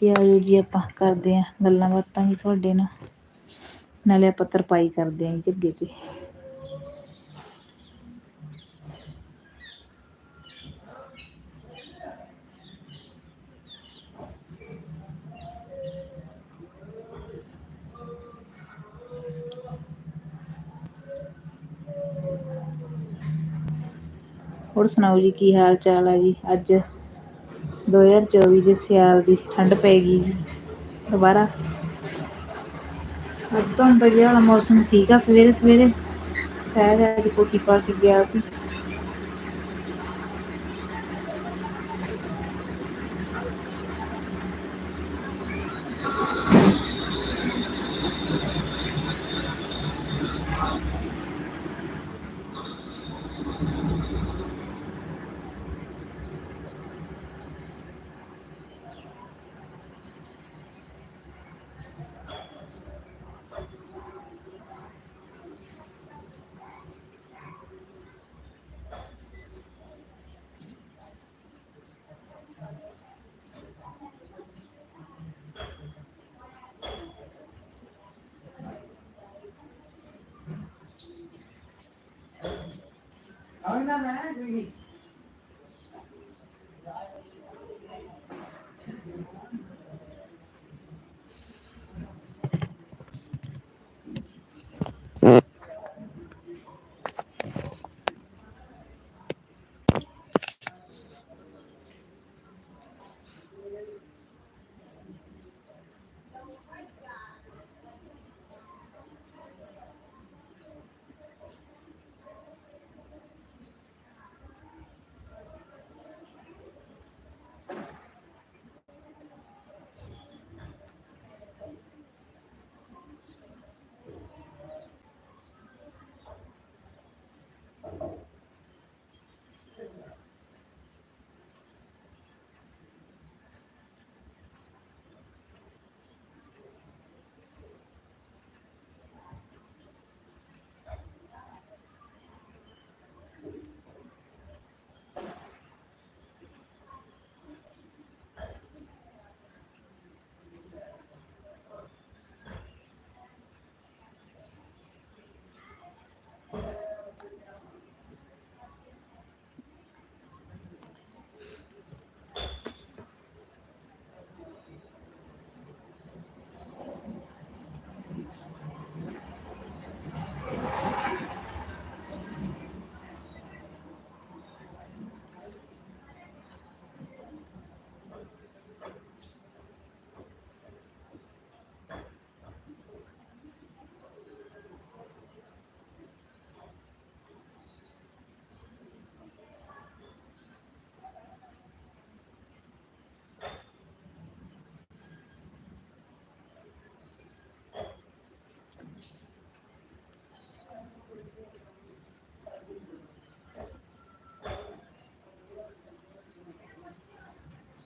ਤੇ ਆਜੋ ਜੀ ਆਪਾਂ ਕਰਦੇ ਹਾਂ ਗੱਲਾਂ ਬਾਤਾਂ ਜੀ ਤੁਹਾਡੇ ਨਾਲ। ਨਾਲੇ ਆਪਾਂ ਤਰਪਾਈ ਕਰਦੇ ਹਾਂ ਜੀ ਝੱਗੇ ਤੇ। ਹੋਰ ਸੁਣਾਓ ਜੀ ਕੀ ਹਾਲ ਚਾਲ ਆ ਜੀ ਅੱਜ? ਦੋ ਹਜ਼ਾਰ ਚੌਵੀ ਦੇ ਸਿਆਲ ਦੀ ਠੰਡ ਪੈ ਗਈ ਜੀ, ਦੁਬਾਰਾ। ਅੱਜ ਧੁੰਦ ਜਿਹਾ ਵਾਲਾ ਮੌਸਮ ਸੀਗਾ ਸਵੇਰੇ ਸਵੇਰੇ ਸਹਿਜ ਅੱਜ ਕੋਠੀ ਪਾ ਕੇ ਗਿਆ ਸੀ। ਨਾ ਮੈਂ ਕੋਈ ਨਹੀਂ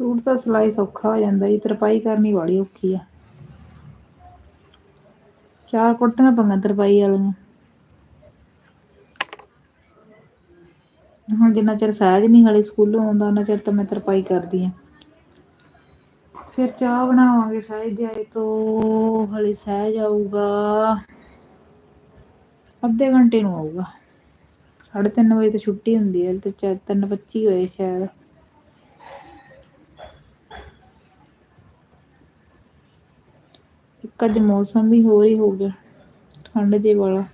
ਸੂਟ ਤਾਂ ਸਿਲਾਈ ਸੌਖਾ ਹੋ ਜਾਂਦਾ ਜੀ, ਤਰਪਾਈ ਕਰਨੀ ਬੜੀ ਔਖੀ ਆ। ਚਾਰ ਕੁੱਟੀਆਂ ਪੰਗਾਂ ਤਰਪਾਈ ਵਾਲੀਆਂ। ਹੁਣ ਜਿੰਨਾ ਚਿਰ ਸਹਿਜ ਨਹੀਂ ਹਲੇ ਸਕੂਲੋਂ ਆਉਂਦਾ, ਉਹਨਾਂ ਚਿਰ ਤਾਂ ਮੈਂ ਤਰਪਾਈ ਕਰਦੀ ਆ। ਫਿਰ ਚਾਹ ਬਣਾਵਾਂਗੇ ਸਹਿਜ ਦੇ ਆਏ ਤੋਂ ਹਲੇ ਸਹਿਜ ਆਊਗਾ। ਅੱਧੇ ਘੰਟੇ ਨੂੰ ਆਊਗਾ। 3:30 ਵਜੇ ਤੇ ਛੁੱਟੀ ਹੁੰਦੀ ਹੈ ਤੇ 3:25 ਹੋਏ ਸ਼ਾਇਦ ਇੱਕ ਅੱਜ ਮੌਸਮ ਵੀ ਹੋਰ ਹੀ ਹੋ ਗਿਆ ਠੰਡ ਦੇ ਵਾਲਾ।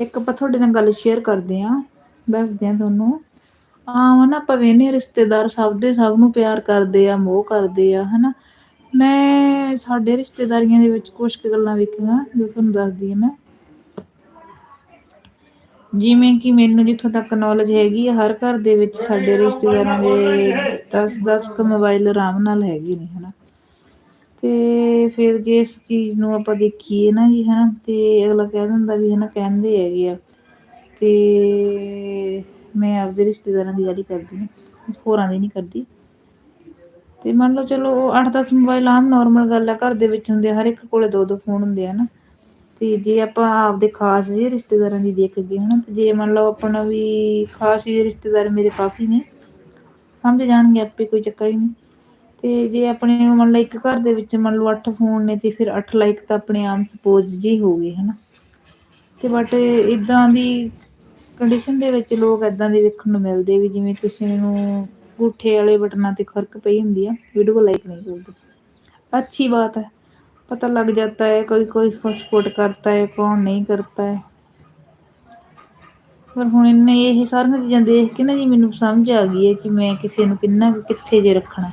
ਇੱਕ ਆਪਾਂ ਤੁਹਾਡੇ ਨਾਲ ਗੱਲ ਸ਼ੇਅਰ ਕਰਦੇ ਆ ਦੱਸਦੇ ਆ ਤੁਹਾਨੂੰ। ਆਹ ਨਾ ਆਪਾਂ ਵੇਨੇ ਰਿਸ਼ਤੇਦਾਰ ਸਭ ਦੇ, ਸਭ ਨੂੰ ਪਿਆਰ ਕਰਦੇ ਆ, ਮੋਹ ਕਰਦੇ ਆ, ਹਨਾ। ਮੈਂ ਸਾਡੇ ਰਿਸ਼ਤੇਦਾਰੀਆਂ ਦੇ ਵਿੱਚ ਕੁਝ ਗੱਲਾਂ ਵੇਖੀਆਂ, ਜੋ ਤੁਹਾਨੂੰ ਦੱਸਦੀ ਆ ਮੈਂ। ਜਿਵੇਂ ਕਿ ਮੈਨੂੰ ਜਿੱਥੋਂ ਤੱਕ ਨੌਲੇਜ ਹੈਗੀ ਆ, ਹਰ ਘਰ ਦੇ ਵਿੱਚ ਸਾਡੇ ਰਿਸ਼ਤੇਦਾਰਾਂ ਦੇ ਦਸ ਦਸ ਕੁ ਮੋਬਾਇਲ ਆਰਾਮ ਨਾਲ ਹੈਗੇ ਨੇ, ਹਨਾ। ਤੇ ਫਿਰ ਜੇ ਇਸ ਚੀਜ਼ ਨੂੰ ਆਪਾਂ ਦੇਖੀਏ ਨਾ ਜੀ, ਹਨਾ, ਤੇ ਅਗਲਾ ਕਹਿ ਦਿੰਦਾ ਵੀ, ਹਨਾ, ਕਹਿੰਦੇ ਹੈਗੇ ਆ, ਤੇ ਮੈਂ ਆਪਦੇ ਰਿਸ਼ਤੇਦਾਰਾਂ ਦੀ ਗੱਲ ਹੀ ਕਰਦੀ ਹਾਂ ਹੋਰਾਂ ਦੀ ਨਹੀਂ ਕਰਦੀ। ਤੇ ਮੰਨ ਲਓ, ਚਲੋ ਅੱਠ ਦਸ ਮੋਬਾਇਲ ਆਮ ਨੋਰਮਲ ਗੱਲ ਆ, ਘਰ ਦੇ ਵਿੱਚ ਹੁੰਦੇ ਆ, ਹਰ ਇੱਕ ਕੋਲੇ ਦੋ ਦੋ ਫੋਨ ਹੁੰਦੇ ਆ ਨਾ ਤੇ ਜੇ ਆਪਾਂ ਆਪਦੇ ਖਾਸ ਜਿਹੇ ਰਿਸ਼ਤੇਦਾਰਾਂ ਦੀ ਦੇਖ ਗਏ ਹਨਾ, ਤੇ ਜੇ ਮੰਨ ਲਓ ਆਪਣਾ ਵੀ ਖਾਸ ਜਿਹੇ ਰਿਸ਼ਤੇਦਾਰ ਮੇਰੇ ਕਾਫੀ ਨੇ, ਸਮਝ ਜਾਣਗੇ ਆਪੇ, ਕੋਈ ਚੱਕਰ ਹੀ ਨਹੀਂ। ਤੇ ਜੇ ਆਪਣੇ ਮੰਨ ਲਓ ਇੱਕ ਘਰ ਦੇ ਵਿੱਚ ਮੰਨ ਲਓ ਅੱਠ ਫੋਨ ਨੇ ਤੇ ਫਿਰ ਅੱਠ ਲਾਈਕ ਤਾਂ ਆਪਣੇ ਆਮ ਸਪੋਜ ਜਿਹੇ ਹੋ ਗਏ, ਹਨਾ। ਤੇ ਬਟ ਇੱਦਾਂ ਦੀ ਕੰਡੀਸ਼ਨ ਦੇ ਵਿੱਚ ਲੋਕ ਇੱਦਾਂ ਦੇ ਵੇਖਣ ਨੂੰ ਮਿਲਦੇ ਵੀ ਜਿਵੇਂ ਕਿਸੇ ਨੂੰ ਅੰਗੂਠੇ ਵਾਲੇ ਬਟਨਾਂ ਤੇ ਖ਼ੁਰਕ ਪਈ ਹੁੰਦੀ ਆ ਵੀਡੀਓ ਲਾਈਕ ਨਹੀਂ ਕਰਦੇ ਅੱਛੀ ਬਾਤ ਹੈ। ਪਤਾ लग जाता है कोई कोई इसको सपोर्ट करता है कौन नहीं करता है ਪਰ ਹੁਣ ਇਹਨੇ ਇਹ ਸਾਰੀਆਂ ਚੀਜ਼ਾਂ ਦੇਖ ਕੇ ਨਾ ਜੀ ਮੈਨੂੰ ਸਮਝ ਆ ਗਈ ਹੈ ਕਿ ਮੈਂ ਕਿਸੇ ਨੂੰ ਕਿੰਨਾ ਕੁ ਕਿੱਥੇ ਜੇ ਰੱਖਣਾ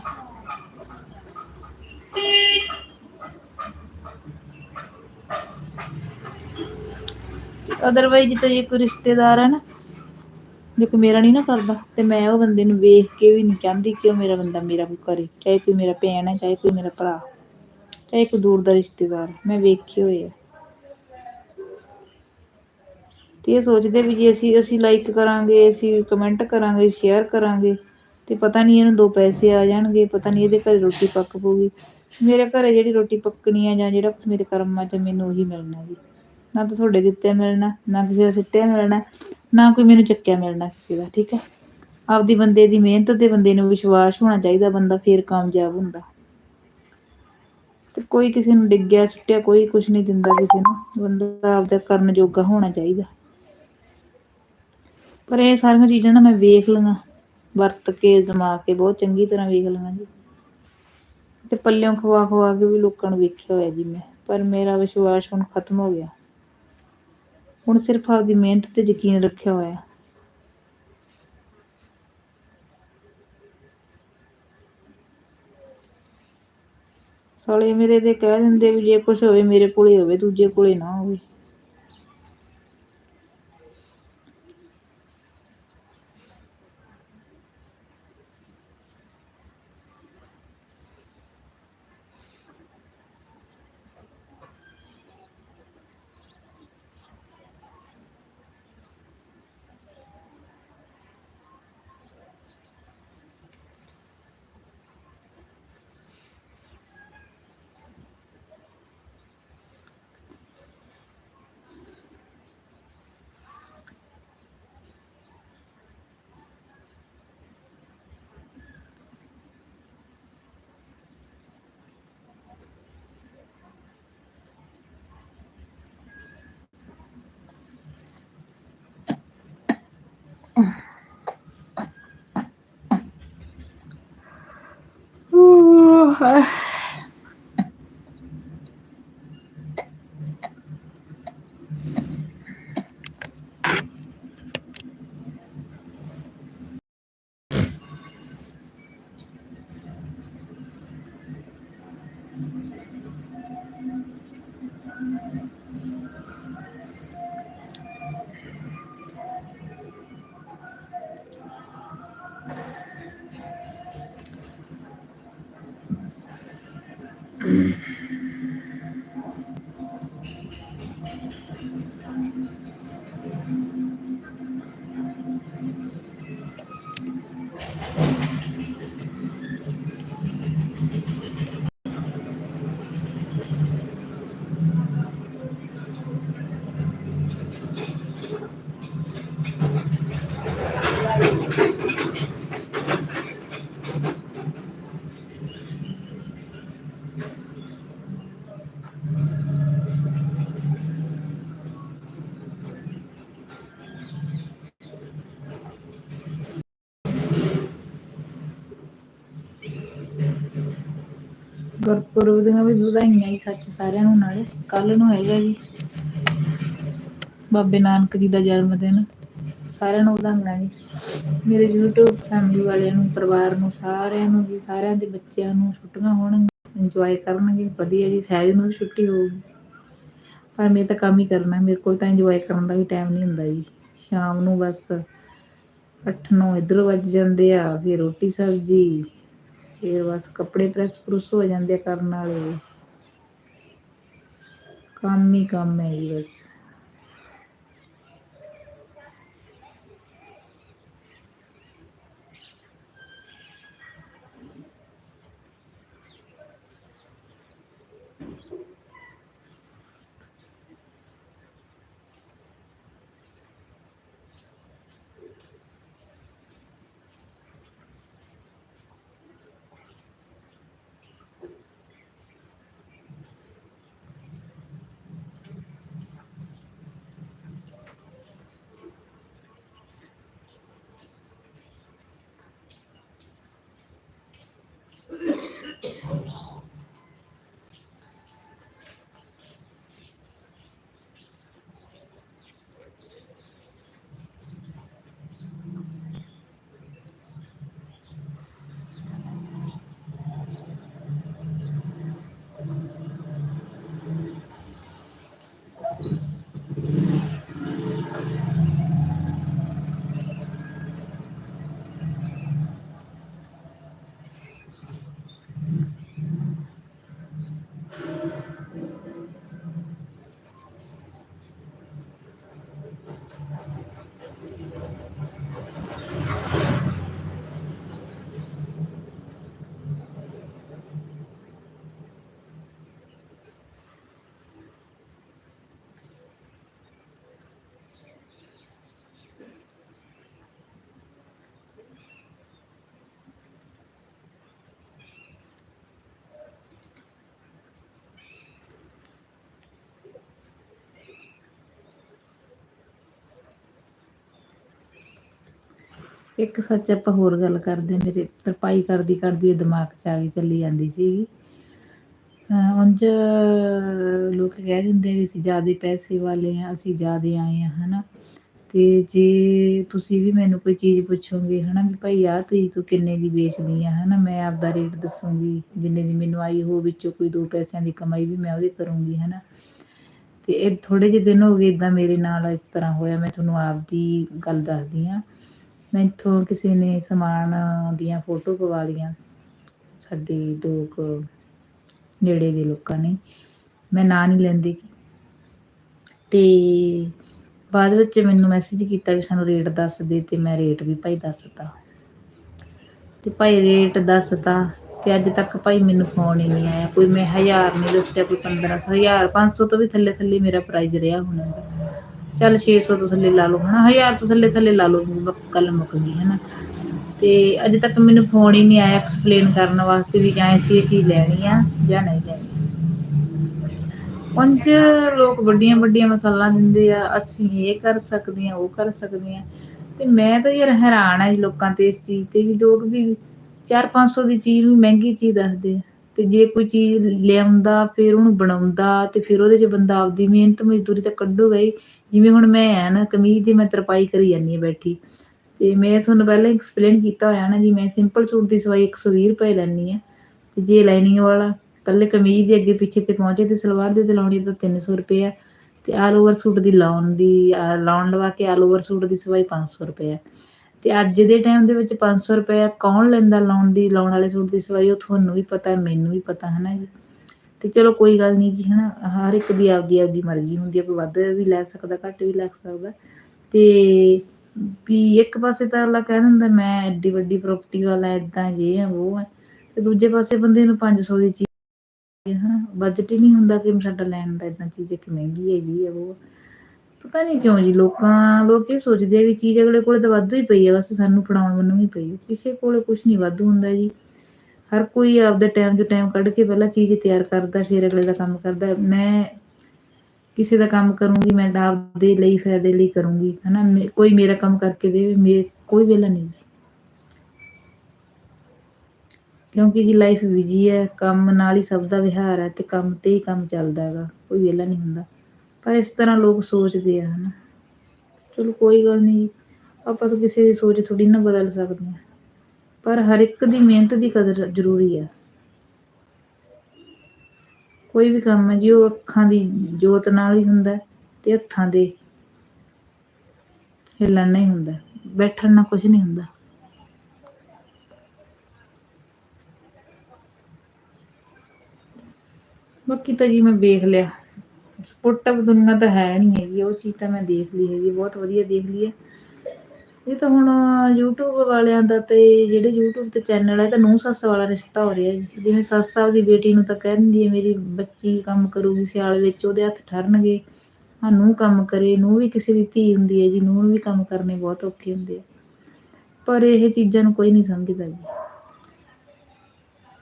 ਅਦਰਵਾਈਜ਼ ਤਾਂ ਜੇ ਕੋਈ ਰਿਸ਼ਤੇਦਾਰ ਹੈ ਨਾ ਜੇ ਕੋਈ ਮੇਰਾ ਨਹੀਂ ਨਾ ਕਰਦਾ ਤੇ ਮੈਂ ਉਹ ਬੰਦੇ ਨੂੰ ਵੇਖ ਕੇ ਵੀ ਨਹੀਂ ਚਾਹੁੰਦੀ ਕਿ ਉਹ ਮੇਰਾ ਬੰਦਾ ਮੇਰਾ ਕੋਈ ਕਰੇ ਚਾਹੇ ਕੋਈ ਮੇਰਾ ਭੈਣ ਹੈ ਚਾਹੇ ਕੋਈ ਮੇਰਾ ਭਰਾ ਚਾਹੇ ਇੱਕ ਦੂਰ ਦਾ ਰਿਸ਼ਤੇਦਾਰ ਮੈਂ ਵੇਖੇ ਹੋਏ ਆ। ਤੇ ਇਹ ਸੋਚਦੇ ਵੀ ਜੇ ਅਸੀਂ ਅਸੀਂ ਲਾਈਕ ਕਰਾਂਗੇ, ਅਸੀਂ ਕਮੈਂਟ ਕਰਾਂਗੇ ਸ਼ੇਅਰ ਕਰਾਂਗੇ, ਤੇ ਪਤਾ ਨਹੀਂ ਇਹਨੂੰ ਦੋ ਪੈਸੇ ਆ ਜਾਣਗੇ, ਪਤਾ ਨਹੀਂ ਇਹਦੇ ਘਰੇ ਰੋਟੀ ਪੱਕ ਪਊਗੀ। ਮੇਰੇ ਘਰੇ ਜਿਹੜੀ ਰੋਟੀ ਪੱਕਣੀ ਆ ਜਾਂ ਜਿਹੜਾ ਕੁਛ ਮੇਰੇ ਕਰਮਾਂ 'ਚ ਮੈਨੂੰ ਉਹੀ ਮਿਲਣਾ ਜੀ। ਨਾ ਤਾਂ ਤੁਹਾਡੇ ਦਿੱਤੇ ਮਿਲਣਾ, ਨਾ ਕਿਸੇ ਦਾ ਸਿੱਟਿਆ ਮਿਲਣਾ, ਨਾ ਕੋਈ ਮੈਨੂੰ ਚੱਕਿਆ ਮਿਲਣਾ ਕਿਸੇ ਦਾ, ਠੀਕ ਹੈ? ਆਪਦੀ ਬੰਦੇ ਦੀ ਮਿਹਨਤ ਤੇ ਬੰਦੇ ਨੂੰ ਵਿਸ਼ਵਾਸ ਹੋਣਾ ਚਾਹੀਦਾ, ਬੰਦਾ ਫੇਰ ਕਾਮਯਾਬ ਹੁੰਦਾ। ਤੇ ਕੋਈ ਕਿਸੇ ਨੂੰ ਡਿੱਗਿਆ, ਸੁੱਟਿਆ, ਕੋਈ ਕੁਝ ਨਹੀਂ ਦਿੰਦਾ ਕਿਸੇ ਨੂੰ। ਬੰਦਾ ਆਪਦਾ ਕਰਨ ਜੋਗਾ ਹੋਣਾ ਚਾਹੀਦਾ। ਪਰ ਇਹ ਸਾਰੀਆਂ ਚੀਜ਼ਾਂ ਨਾ ਮੈਂ ਵੇਖ ਲਈਆਂ ਵਰਤ ਕੇ, ਜਮਾ ਕੇ, ਬਹੁਤ ਚੰਗੀ ਤਰ੍ਹਾਂ ਵੇਖ ਲਈਆਂ ਜੀ। ਤੇ ਪੱਲਿਓਂ ਖਵਾ ਖਵਾ ਕੇ ਵੀ ਲੋਕਾਂ ਨੂੰ ਵੇਖਿਆ ਹੋਇਆ ਜੀ ਮੈਂ। ਪਰ ਮੇਰਾ ਵਿਸ਼ਵਾਸ ਹੁਣ ਖਤਮ ਹੋ ਗਿਆ। ਹੁਣ ਸਿਰਫ ਆਪਦੀ ਮਿਹਨਤ ਤੇ ਯਕੀਨ ਰੱਖਿਆ ਹੋਇਆ। ਸਾਲੇ ਮੇਰੇ ਤੇ ਕਹਿ ਦਿੰਦੇ ਵੀ ਜੇ ਕੁਝ ਹੋਵੇ ਮੇਰੇ ਕੋਲੇ ਹੋਵੇ, ਦੂਜੇ ਕੋਲੇ ਨਾ ਹੋਵੇ। 哎。ਗੁਰਪੁਰਬ ਦੀਆਂ ਵੀ ਵਧਾਈਆਂ ਜੀ ਸੱਚ ਸਾਰਿਆਂ ਨੂੰ ਨਾਲੇ। ਕੱਲ ਨੂੰ ਹੈਗਾ ਜੀ ਬਾਬੇ ਨਾਨਕ ਜੀ ਦਾ ਜਨਮ ਦਿਨ ਸਾਰਿਆਂ ਨੂੰ ਵਧਾਈਆਂ ਜੀ। ਮੇਰੇ YouTube ਫੈਮਿਲੀ ਵਾਲਿਆਂ ਨੂੰ, ਪਰਿਵਾਰ ਨੂੰ, ਸਾਰਿਆਂ ਨੂੰ ਜੀ, ਸਾਰਿਆਂ ਦੇ ਬੱਚਿਆਂ ਨੂੰ ਛੁੱਟੀਆਂ ਹੋਣਗੀਆਂ ਇੰਜੋਏ ਕਰਨਗੇ। ਵਧੀਆ ਜੀ, ਸਹਿਜ ਨੂੰ ਵੀ ਛੁੱਟੀ ਹੋਊਗੀ। ਪਰ ਮੈਂ ਤਾਂ ਕੰਮ ਹੀ ਕਰਨਾ, ਮੇਰੇ ਕੋਲ ਤਾਂ ਇੰਜੋਏ ਕਰਨ ਦਾ ਵੀ ਟਾਈਮ ਨਹੀਂ ਹੁੰਦਾ ਜੀ। ਸ਼ਾਮ ਨੂੰ ਬਸ ਅੱਠ ਨੌ ਇੱਧਰੋਂ ਵੱਜ ਜਾਂਦੇ ਆ, ਫਿਰ ਰੋਟੀ ਸਬਜ਼ੀ ਫਿਰ ਬਸ ਕੱਪੜੇ ਪ੍ਰੈਸ ਪ੍ਰੁਸ ਹੋ ਜਾਂਦੇ ਕਰਨ ਵਾਲੇ ਕੰਮ ਹੀ ਕੰਮ ਹੈ ਜੀ ਬਸ। 何? ਇੱਕ ਸੱਚ ਆਪਾਂ ਹੋਰ ਗੱਲ ਕਰਦੇ ਹਾਂ, ਮੇਰੇ ਤਰਪਾਈ ਕਰਦੀ ਕਰਦੀ ਇਹ ਦਿਮਾਗ 'ਚ ਆ ਗਈ ਚੱਲੀ ਜਾਂਦੀ ਸੀਗੀ। ਉਂਝ ਲੋਕ ਕਹਿ ਦਿੰਦੇ ਵੀ ਅਸੀਂ ਜ਼ਿਆਦਾ ਪੈਸੇ ਵਾਲੇ ਆ ਅਸੀਂ ਜ਼ਿਆਦਾ ਆਏ ਆ ਹਨਾ। ਤੇ ਜੇ ਤੁਸੀਂ ਵੀ ਮੈਨੂੰ ਕੋਈ ਚੀਜ਼ ਪੁੱਛੋਗੇ ਹਨਾ ਵੀ ਭਾਈ ਆਹ ਤੁਸੀਂ ਤੂੰ ਕਿੰਨੇ ਦੀ ਵੇਚਦੀ ਆ ਹਨਾ ਮੈਂ ਆਪਦਾ ਰੇਟ ਦੱਸੂਗੀ ਜਿੰਨੇ ਦੀ ਮੈਨੂੰ ਆਈ ਹੋ ਵਿੱਚੋਂ ਕੋਈ ਦੋ ਪੈਸਿਆਂ ਦੀ ਕਮਾਈ ਵੀ ਮੈਂ ਉਹਦੀ ਕਰੂੰਗੀ ਹਨਾ। ਤੇ ਇਹ ਥੋੜੇ ਜਿਹੇ ਦਿਨ ਹੋ ਗਏ ਇਦਾਂ ਮੇਰੇ ਨਾਲ ਇਸ ਤਰ੍ਹਾਂ ਹੋਇਆ ਮੈਂ ਤੁਹਾਨੂੰ ਆਪਦੀ ਗੱਲ ਦੱਸਦੀ ਆ ਮੈਥੋਂ ਕਿਸੇ ਨੇ ਸਮਾਨ ਦੀਆਂ ਫੋਟੋ ਪਵਾ ਲੀਆਂ ਸਾਡੇ ਦੋ ਕੁ ਨੇੜੇ ਦੇ ਲੋਕਾਂ ਨੇ। ਮੈਂ ਨਾਂ ਨਹੀਂ ਲੈਂਦੀ। ਤੇ ਬਾਅਦ ਵਿੱਚ ਮੈਨੂੰ ਮੈਸੇਜ ਕੀਤਾ ਵੀ ਸਾਨੂੰ ਰੇਟ ਦੱਸ ਦੇ ਤੇ ਮੈਂ ਰੇਟ ਵੀ ਭਾਈ ਦੱਸਤਾ ਤੇ ਭਾਈ ਰੇਟ ਦੱਸਤਾ ਤੇ ਅੱਜ ਤੱਕ ਭਾਈ ਮੈਨੂੰ ਫੋਨ ਹੀ ਨਹੀਂ ਆਇਆ। ਕੋਈ ਮੈਂ ਹਜ਼ਾਰ ਨਹੀਂ ਦੱਸਿਆ, ਕੋਈ 1500 ਹਜ਼ਾਰ 500 ਤੋਂ ਵੀ ਥੱਲੇ ਥੱਲੇ ਮੇਰਾ ਪ੍ਰਾਈਜ਼ ਰਿਹਾ ਹੁਣ। ਚੱਲ 600 ਤੋਂ ਥੱਲੇ ਲਾ ਲਓ, ਹਨਾ? ਹਜ਼ਾਰ ਤੋਂ ਥੱਲੇ ਥੱਲੇ ਲਾ ਲਓ ਗੱਲ ਮੁੱਕ ਗਈ, ਹਨਾ? ਤੇ ਅਜੇ ਤੱਕ ਮੈਨੂੰ ਫੋਨ ਹੀ ਨਹੀਂ ਆਇਆ ਐਕਸਪਲੇਨ ਕਰਨ ਵਾਸਤੇ ਵੀ ਜਾਂ ਅਸੀਂ ਇਹ ਚੀਜ਼ ਲੈਣੀ ਆ ਜਾਂ ਨਹੀਂ ਲੈਣੀ। ਉਂਝ ਲੋਕ ਵੱਡੀਆਂ ਵੱਡੀਆਂ ਮਸਾਲਾ ਦਿੰਦੇ ਆ, ਅਸੀਂ ਇਹ ਕਰ ਸਕਦੇ ਆ, ਉਹ ਕਰ ਸਕਦੇ ਆ। ਤੇ ਮੈਂ ਤਾਂ ਯਾਰ ਹੈਰਾਨ ਆ ਲੋਕਾਂ ਤੇ ਇਸ ਚੀਜ਼ ਤੇ ਵੀ ਲੋਕ ਵੀ 4-500 ਦੀ ਚੀਜ਼ ਨੂੰ ਮਹਿੰਗੀ ਚੀਜ਼ ਦੱਸਦੇ ਆ। ਤੇ ਜੇ ਕੋਈ ਚੀਜ਼ ਲਿਆਉਂਦਾ, ਫਿਰ ਉਹਨੂੰ ਬਣਾਉਂਦਾ ਤੇ ਫਿਰ ਉਹਦੇ 'ਚ ਬੰਦਾ ਆਪਦੀ ਮਿਹਨਤ ਮਜ਼ਦੂਰੀ ਤਾਂ ਕੱਢੂਗਾ ਹੀ ਜਿਵੇਂ ਹੁਣ ਮੈਂ ਆ ਨਾ, ਕਮੀਜ਼ ਦੀ ਮੈਂ ਤਰਪਾਈ ਕਰੀ ਜਾਂਦੀ ਹਾਂ ਬੈਠੀ। ਤੇ ਮੈਂ ਤੁਹਾਨੂੰ ਪਹਿਲਾਂ ਐਕਸਪਲੇਨ ਕੀਤਾ ਹੋਇਆ ਨਾ, ਜੀ ਮੈਂ ਸਿੰਪਲ ਸੂਟ ਦੀ ਸਵਾਈ 120 ਰੁਪਏ ਲੈਣੀ ਆ ਤੇ ਜੇ ਲਾਈਨਿੰਗ ਵਾਲਾ ਕੱਲੇ ਕਮੀਜ਼ ਦੇ ਅੱਗੇ ਪਿੱਛੇ ਤੇ ਪਹੁੰਚੇ ਤੇ ਸਲਵਾਰ ਦੇ ਤੇ ਲਾਉਣੀ ਤਾਂ 300 ਰੁਪਏ ਆ। ਤੇ ਆਲ ਓਵਰ ਸੂਟ ਦੀ ਲਾਉਣ ਦੀ ਲਾਉਣ ਲਵਾ ਕੇ ਆਲ ਓਵਰ ਸੂਟ ਦੀ ਸਵਾਈ 500 ਰੁਪਏ ਆ। ਤੇ ਅੱਜ ਦੇ ਟਾਈਮ ਦੇ ਵਿੱਚ 500 ਰੁਪਏ ਕੌਣ ਲੈਂਦਾ ਲਾਉਣ ਦੀ, ਲਾਉਣ ਵਾਲੇ ਸੂਟ ਦੀ ਸਵਾਈ ਉਹ ਤੁਹਾਨੂੰ ਵੀ ਪਤਾ, ਮੈਨੂੰ ਵੀ ਪਤਾ ਹੈ ਨਾ ਜੀ? ਤੇ ਚਲੋ ਕੋਈ ਗੱਲ ਨਹੀਂ ਜੀ, ਹਨਾ? ਹਰ ਇੱਕ ਦੀ ਆਪਦੀ ਆਪਦੀ ਮਰਜ਼ੀ ਹੁੰਦੀ ਹੈ ਕੋਈ ਵੱਧ ਵੀ ਲੈ ਸਕਦਾ, ਘੱਟ ਵੀ ਲੈ ਸਕਦਾ। ਤੇ ਵੀ ਇੱਕ ਪਾਸੇ ਤਾਂ ਅਗਲਾ ਕਹਿ ਦਿੰਦਾ, ਮੈਂ ਐਡੀ ਵੱਡੀ ਪ੍ਰਾਪਰਟੀ ਵਾਲਾ ਇਦਾਂ ਜੇ ਆ, ਉਹ ਹੈ ਤੇ ਦੂਜੇ ਪਾਸੇ ਬੰਦੇ ਨੂੰ 500 ਦੀ ਚੀਜ਼, ਹਨਾ? ਬਜਟ ਹੀ ਨਹੀਂ ਹੁੰਦਾ ਕਿ ਸਾਡਾ ਲੈਣ ਦਾ ਇਦਾਂ ਚੀਜ਼ ਕਿ ਮਹਿੰਗੀ ਹੈਗੀ ਹੈ ਉਹ ਪਤਾ ਨਹੀਂ ਕਿਉਂ ਜੀ, ਲੋਕਾਂ, ਲੋਕ ਇਹ ਸੋਚਦੇ ਆ ਵੀ ਚੀਜ਼ ਅਗਲੇ ਕੋਲੇ ਤਾਂ ਵਾਧੂ ਹੀ ਪਈ ਆ, ਬਸ ਸਾਨੂੰ ਫੜਾਉਣ ਮੈਨੂੰ ਹੀ ਪਈ ਆ। ਕਿਸੇ ਕੋਲੇ ਕੁਝ ਨਹੀਂ ਵਾਧੂ ਹੁੰਦਾ ਜੀ। ਹਰ ਕੋਈ ਆਪਦੇ ਟਾਈਮ ਜੋ ਟਾਈਮ ਕੱਢ ਕੇ ਪਹਿਲਾਂ ਚੀਜ਼ ਤਿਆਰ ਕਰਦਾ, ਫਿਰ ਅਗਲੇ ਦਾ ਕੰਮ ਕਰਦਾ। ਮੈਂ ਕਿਸੇ ਦਾ ਕੰਮ ਕਰੂੰਗੀ, ਮੈਂ ਆਪਦੇ ਲਈ, ਫਾਇਦੇ ਲਈ ਕਰੂੰਗੀ, ਹਨਾ? ਮੇ- ਕੋਈ ਮੇਰਾ ਕੰਮ ਕਰਕੇ ਦੇਵੇ, ਮੇ, ਕੋਈ ਵੇਲਾ ਨਹੀਂ ਜੀ। ਕਿਉਂਕਿ ਜੀ ਲਾਈਫ ਬਿਜ਼ੀ ਹੈ, ਕੰਮ ਨਾਲ ਹੀ ਸਭ ਦਾ ਵਿਹਾਰ ਹੈ ਤੇ ਕੰਮ ਤੇ ਹੀ ਕੰਮ ਚੱਲਦਾ ਹੈਗਾ, ਕੋਈ ਵੇਲਾ ਨਹੀਂ ਹੁੰਦਾ। ਪਰ ਇਸ ਤਰ੍ਹਾਂ ਲੋਕ ਸੋਚਦੇ ਆ, ਹਨਾ। ਚਲੋ ਕੋਈ ਗੱਲ ਨਹੀਂ, ਆਪਾਂ ਤਾਂ ਕਿਸੇ ਦੀ ਸੋਚ ਥੋੜੀ ਨਾ ਬਦਲ ਸਕਦੇ ਹਾਂ। ਪਰ ਹਰ ਇੱਕ ਦੀ ਮਿਹਨਤ ਦੀ ਕਦਰ ਜ਼ਰੂਰੀ ਹੈ ਕੋਈ ਵੀ ਕੰਮ ਹੈ ਜੀ, ਉਹ ਅੱਖਾਂ ਦੀ ਜੋਤ ਨਾਲ ਹੀ ਹੁੰਦਾ ਤੇ ਹੱਥਾਂ ਦੇ ਹਿੱਲਣ ਨਾਲ ਹੀ ਹੁੰਦਾ ਬੈਠਣ ਨਾਲ ਕੁਝ ਨਹੀਂ ਹੁੰਦਾ। ਬਾਕੀ ਤਾਂ ਜੀ ਮੈਂ ਵੇਖ ਲਿਆ। ਸਪੋਰਟਿਵ ਦੁਨੀਆ ਤਾਂ ਹੈ ਨਹੀਂ ਹੈਗੀ, ਉਹ ਚੀਜ਼ ਤਾਂ ਮੈਂ ਦੇਖ ਲਈ ਹੈਗੀ, ਬਹੁਤ ਵਧੀਆ ਦੇਖ ਲਈ ਹੈ। ਇਹ ਤਾਂ ਹੁਣ YouTube ਵਾਲਿਆਂ ਦਾ ਤੇ ਜਿਹੜੇ YouTube ਤੇ ਚੈਨਲ ਹੈ ਤਾਂ ਨੂੰ ਸੱਸ ਵਾਲਾ ਰਿਸ਼ਤਾ ਹੋ ਰਿਹਾ ਜੀ। ਜਿਵੇਂ ਸੱਸ ਸਾਹਿਬ ਦੀ ਬੇਟੀ ਨੂੰ ਤਾਂ ਕਹਿ ਦਿੰਦੀ ਹੈ, ਮੇਰੀ ਬੱਚੀ ਕੰਮ ਕਰੂਗੀ ਸਿਆਲ ਵਿੱਚ, ਉਹਦੇ ਹੱਥ ਠਰਨਗੇ। ਹਾਂ ਨੂੰ ਕੰਮ ਕਰੇ ਨੂੰ ਵੀ ਕਿਸੇ ਦੀ ਧੀ ਹੁੰਦੀ ਹੈ ਜੀ ਨੂੰ ਨੂੰ ਵੀ ਕੰਮ ਕਰਨੇ ਬਹੁਤ ਔਖੇ ਹੁੰਦੇ ਆ। ਪਰ ਇਹ ਚੀਜ਼ਾਂ ਨੂੰ ਕੋਈ ਨਹੀਂ ਸਮਝਦਾ ਜੀ।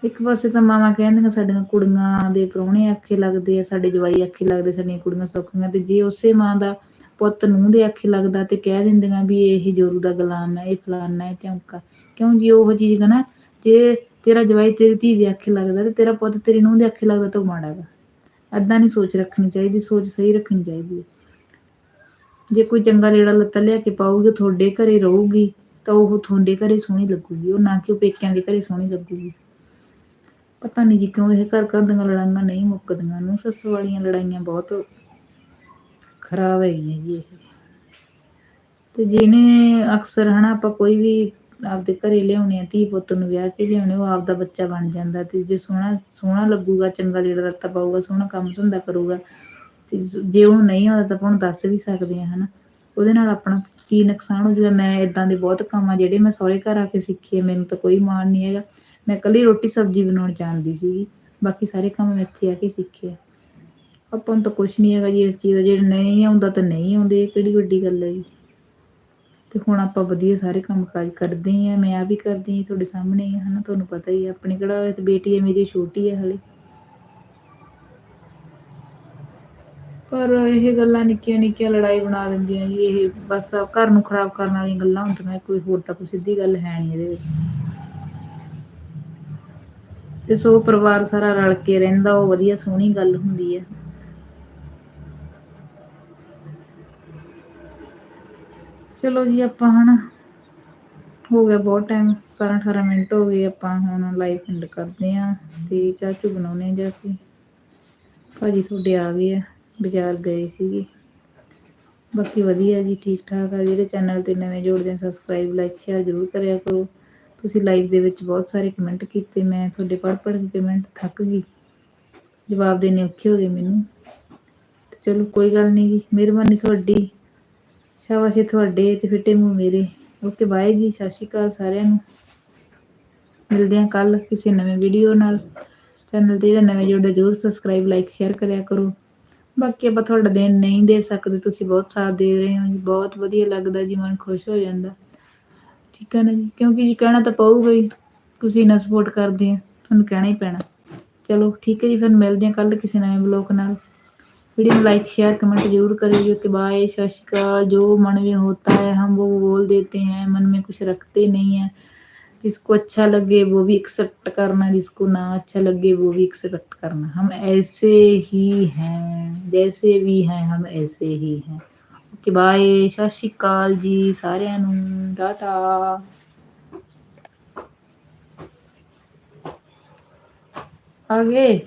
ਇੱਕ ਪਾਸੇ ਤਾਂ ਮਾਵਾਂ ਕਹਿੰਦੀਆਂ ਸਾਡੀਆਂ ਕੁੜੀਆਂ ਦੇ ਪ੍ਰਾਹੁਣੇ ਆਖੇ ਲੱਗਦੇ ਆ, ਸਾਡੇ ਜਵਾਈ ਆਖੇ ਲੱਗਦੇ, ਸਾਡੀਆਂ ਕੁੜੀਆਂ ਸੌਖੀਆਂ। ਤੇ ਜੇ ਉਸੇ ਮਾਂ ਦਾ ਪੁੱਤ ਨੂੰ ਦੇ ਆਖੇ ਲੱਗਦਾ ਤੇ ਕਹਿ ਦਿੰਦੀਆਂ ਵੀ ਇਹ ਜੋਰੂ ਦਾ ਗੁਲਾਮ ਹੈ, ਇਹ ਫਲਾਨਾ ਹੈ ਧਮਕਾ ਕਿਉਂ ਜੀ ਉਹ ਚੀਜ਼ ਹੈ ਨਾ ਜੇ ਤੇਰਾ ਜਵਾਈ ਤੇਰੀ ਧੀ ਦੇ ਆਖੇ ਲੱਗਦਾ ਤੇ ਤੇਰਾ ਪੁੱਤ ਤੇਰੀ ਨੂੰ ਦੇ ਆਖੇ ਲੱਗਦਾ ਤਾਂ ਉਹ ਮਾੜਾ ਗਾ। ਐਦਾਂ ਨਹੀਂ ਸੋਚ ਰੱਖਣੀ ਚਾਹੀਦੀ, ਸੋਚ ਸਹੀ ਰੱਖਣੀ ਚਾਹੀਦੀ ਹੈ। ਜੇ ਕੋਈ ਚੰਗਾ ਲੀੜਾ ਲੱਤਾ ਲਿਆ ਕੇ ਪਾਊਗੀ ਤੁਹਾਡੇ ਘਰੇ ਰਹੂਗੀ, ਤਾਂ ਉਹ ਤੁਹਾਡੇ ਘਰੇ ਸੋਹਣੀ ਲੱਗੂਗੀ, ਉਹ ਨਾ ਕਿ ਉਹ ਪੇਕਿਆਂ ਦੇ ਘਰੇ ਸੋਹਣੀ ਲੱਗੂਗੀ। ਪਤਾ ਨਹੀਂ ਜੀ ਕਿਉਂ ਇਹ ਘਰ ਘਰ ਦੀਆਂ ਲੜਾਈਆਂ ਨਹੀਂ ਮੁੱਕਦੀਆਂ ਨੂੰ। ਸੱਸ ਵਾਲੀਆਂ ਲੜਾਈਆਂ ਬਹੁਤ ਖਰਾਬ ਹੈਗੀਆਂ ਜੀ ਇਹ। ਤੇ ਜਿਹਨੇ ਅਕਸਰ ਹਨਾ ਆਪਾਂ ਕੋਈ ਵੀ ਆਪਦੇ ਘਰੇ ਲਿਆਉਣੇ ਆ ਧੀ ਪੁੱਤ ਨੂੰ ਵਿਆਹ ਕੇ ਲਿਆਉਣੇ, ਉਹ ਆਪਦਾ ਬੱਚਾ ਬਣ ਜਾਂਦਾ ਤੇ ਜੇ ਸੋਹਣਾ ਸੋਹਣਾ ਲੱਗੂਗਾ, ਚੰਗਾ ਲੀੜਾ ਰੱਤਾ ਪਾਊਗਾ, ਸੋਹਣਾ ਕੰਮ ਧੰਦਾ ਕਰੂਗਾ, ਤੇ ਜੇ ਉਹ ਨਹੀਂ ਆਉਂਦਾ ਤਾਂ ਆਪਾਂ ਉਹਨੂੰ ਦੱਸ ਵੀ ਸਕਦੇ ਆ ਹਨਾ। ਉਹਦੇ ਨਾਲ ਆਪਣਾ ਕੀ ਨੁਕਸਾਨ ਹੋ ਜਾਊਗਾ ਮੈਂ ਇਦਾਂ ਦੇ ਬਹੁਤ ਕੰਮ ਆ ਜਿਹੜੇ ਮੈਂ ਸਹੁਰੇ ਘਰ ਆ ਕੇ ਸਿੱਖੇ ਮੈਨੂੰ ਤਾਂ ਕੋਈ ਮਾਣ ਨਹੀਂ ਹੈਗਾ। ਮੈਂ ਇਕੱਲੀ ਰੋਟੀ ਸਬਜ਼ੀ ਬਣਾਉਣ ਜਾਣਦੀ ਸੀ ਬਾਕੀ ਸਾਰੇ ਕੰਮ ਮੈਂ ਇੱਥੇ ਆ ਕੇ ਸਿੱਖਿਆ ਆਪਾਂ ਨੂੰ ਤਾਂ ਕੁਝ ਨਹੀਂ ਹੈਗਾ ਜੀ ਇਸ ਚੀਜ਼ ਦਾ ਜੇ ਨਹੀਂ ਆਉਂਦਾ ਤਾਂ ਨਹੀਂ ਆਉਂਦੇ ਇਹ ਕਿਹੜੀ ਵੱਡੀ ਗੱਲ ਹੈ ਜੀ। ਤੇ ਹੁਣ ਆਪਾਂ ਵਧੀਆ ਸਾਰੇ ਕੰਮ ਕਾਜ ਕਰਦੇ ਆ ਮੈਂ ਆ ਵੀ ਕਰਦੀ ਹਾਂ ਤੁਹਾਡੇ ਸਾਹਮਣੇ ਹੀ ਆ, ਹਨਾ ਤੁਹਾਨੂੰ ਪਤਾ ਹੀ ਆ ਆਪਣੀ ਕਿਹੜਾ ਬੇਟੀ ਹੈ ਮੇਰੀ ਛੋਟੀ ਹੈ ਹਲੇ। ਪਰ ਇਹ ਗੱਲਾਂ ਨਿੱਕੀਆਂ ਨਿੱਕੀਆਂ ਲੜਾਈ ਬਣਾ ਦਿੰਦੀਆਂ ਜੀ ਇਹ ਬਸ ਘਰ ਨੂੰ ਖਰਾਬ ਕਰਨ ਵਾਲੀਆਂ ਗੱਲਾਂ ਹੁੰਦੀਆਂ ਕੋਈ ਹੋਰ ਤਾਂ ਕੋਈ ਸਿੱਧੀ ਗੱਲ ਹੈ ਨਹੀਂ ਇਹਦੇ ਵਿੱਚ। ਤੇ ਸੋ ਪਰਿਵਾਰ ਸਾਰਾ ਰਲ ਕੇ ਰਹਿੰਦਾ, ਉਹ ਵਧੀਆ ਸੋਹਣੀ ਗੱਲ ਹੁੰਦੀ ਹੈ। ਚਲੋ ਜੀ, ਆਪਾਂ ਹਨਾ ਹੋ ਗਿਆ ਬਹੁਤ ਟਾਈਮ 17 18 ਮਿੰਟ ਹੋ ਗਏ, ਆਪਾਂ ਹੁਣ ਲਾਈਵ ਐਂਡ ਕਰਦੇ ਆਂ ਤੇ ਚਾਚੂ ਬਣਾਉਣੇ ਜਾ ਕੇ। ਭਾਜੀ ਤੁਹਾਡੇ ਆ ਗਏ ਆ, ਬਾਜ਼ਾਰ ਗਏ ਸੀਗੇ। ਬਾਕੀ ਵਧੀਆ ਜੀ ਠੀਕ ਠਾਕ ਆ, ਜਿਹੜੇ ਚੈਨਲ ਤੇ ਨਵੇਂ ਜੁੜਦੇ ਆ ਸਬਸਕ੍ਰਾਈਬ ਲਾਈਕ ਸ਼ੇਅਰ ਜ਼ਰੂਰ ਕਰਿਆ ਕਰੋ। ਤੁਸੀਂ ਲਾਈਵ ਦੇ ਵਿੱਚ ਬਹੁਤ ਸਾਰੇ ਕਮੈਂਟ ਕੀਤੇ, ਮੈਂ ਤੁਹਾਡੇ ਪੜ੍ਹ ਪੜ੍ਹ ਕੇ ਕਮੈਂਟ ਥੱਕ ਗਈ। ਜਵਾਬ ਦੇਣੇ ਔਖੇ ਹੋ ਗਏ ਮੈਨੂੰ। ਤੇ ਚਲੋ ਕੋਈ ਗੱਲ ਨਹੀਂ ਜੀ, ਮਿਹਰਬਾਨੀ ਤੁਹਾਡੀ। ਸ਼ਾਬਾਸ਼ ਤੁਹਾਡੇ ਤੇ ਫਿੱਟੇ ਮੂੰਹ ਮੇਰੇ। ਓਕੇ ਬਾਏ ਜੀ, ਸਤਿ ਸ਼੍ਰੀ ਅਕਾਲ ਸਾਰਿਆਂ ਨੂੰ। ਮਿਲਦੇ ਹਾਂ ਕੱਲ ਕਿਸੇ ਨਵੇਂ ਵੀਡੀਓ ਨਾਲ। ਚੈਨਲ ਤੇ ਜਿਹੜਾ ਨਵੇਂ ਜੁੜਦੇ ਜ਼ਰੂਰ ਸਬਸਕ੍ਰਾਈਬ ਲਾਈਕ ਸ਼ੇਅਰ ਕਰਿਆ ਕਰੋ। ਬਾਕੀ ਆਪਾਂ ਤੁਹਾਡਾ ਦਿਨ ਨਹੀਂ ਦੇ ਸਕਦੇ, ਤੁਸੀਂ ਬਹੁਤ ਸਾਥ ਦੇ ਰਹੇ ਹੋ ਜੀ, ਬਹੁਤ ਵਧੀਆ ਲੱਗਦਾ ਜੀ, ਮਨ ਖੁਸ਼ ਹੋ ਜਾਂਦਾ। ਠੀਕ ਹੈ ਨਾ ਜੀ ਕਿਉਂਕਿ ਜੀ ਕਹਿਣਾ ਤਾਂ ਪਊਗਾ ਹੀ ਤੁਸੀਂ ਨਾ ਸਪੋਰਟ ਕਰਦੇ ਆ ਤੁਹਾਨੂੰ ਕਹਿਣਾ ਹੀ ਪੈਣਾ ਚਲੋ ਠੀਕ ਹੈ ਜੀ ਫਿਰ ਮਿਲਦੇ ਹਾਂ ਕੱਲ ਕਿਸੇ ਨਵੇਂ ਬਲੌਗ ਨਾਲ वीडियो में लाइक शेयर कमेंट जरूर करिए कि बाय सत श्रीकाल जो मन में होता है हम वो बोल देते हैं मन में कुछ रखते नहीं हैं जिसको अच्छा लगे वो भी एक्सेप्ट करना जिसको ना अच्छा लगे वो भी एक्सेप्ट करना हम ऐसे ही हैं जैसे भी हैं हम ऐसे ही हैं ਓਕੇ ਬਾਏ ਸਤਿ ਸ਼੍ਰੀ ਅਕਾਲ ਜੀ ਸਾਰਿਆਂ ਨੂੰ ਟਾਟਾ। ਆ ਗਏ?